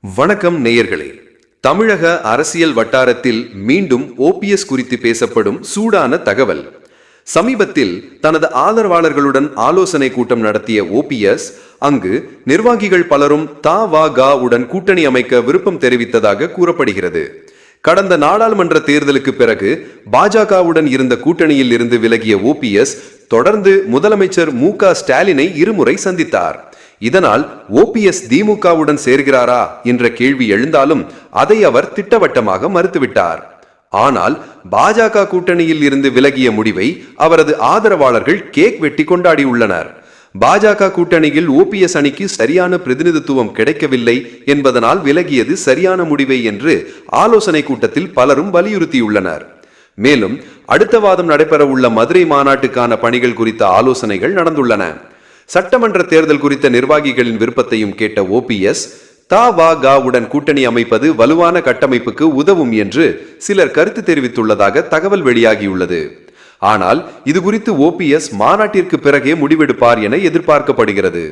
வணக்கம் நேயர்களே. தமிழக அரசியல் வட்டாரத்தில் மீண்டும் ஓபிஎஸ் குறித்து பேசப்படும் சூடான தகவல். சமீபத்தில் தனது ஆதரவாளர்களுடன் ஆலோசனை கூட்டம் நடத்திய ஓபிஎஸ் அங்கு நிர்வாகிகள் பலரும் தா வா கா உடன் கூட்டணி அமைக்க விருப்பம் தெரிவித்ததாக கூறப்படுகிறது. கடந்த நாடாளுமன்ற தேர்தலுக்கு பிறகு பாஜகவுடன் இருந்த கூட்டணியில் இருந்து விலகிய ஓபிஎஸ் தொடர்ந்து முதலமைச்சர் மு க ஸ்டாலினை இருமுறை சந்தித்தார். இதனால் ஓபிஎஸ் திமுகவுடன் சேர்கிறாரா என்ற கேள்வி எழுந்தாலும் அதை அவர் திட்டவட்டமாக மறுத்துவிட்டார். ஆனால் பாஜக கூட்டணியில் இருந்து விலகிய முடிவை அவரது ஆதரவாளர்கள் கேக் வெட்டி கொண்டாடியுள்ளனர் பாஜக கூட்டணியில் ஓபிஎஸ் அணிக்கு சரியான பிரதிநிதித்துவம் கிடைக்கவில்லை என்பதனால் விலகியது சரியான முடிவை என்று ஆலோசனை கூட்டத்தில் பலரும் வலியுறுத்தியுள்ளனர். மேலும் அடுத்த வாதம் நடைபெறவுள்ள மதுரை மாநாட்டுக்கான பணிகள் குறித்த ஆலோசனைகள் நடந்துள்ளன. சட்டமன்ற தேர்தல் குறித்த நிர்வாகிகளின் விருப்பத்தையும் கேட்ட ஓபிஎஸ் தா வா காவுடன் கூட்டணி அமைப்பது வலுவான கட்டமைப்புக்கு உதவும் என்று சிலர் கருத்து தெரிவித்துள்ளதாக தகவல் வெளியாகியுள்ளது. ஆனால் இது குறித்து ஓபிஎஸ் மாநாட்டிற்கு பிறகே முடிவெடுப்பார் என எதிர்பார்க்கப்படுகிறது.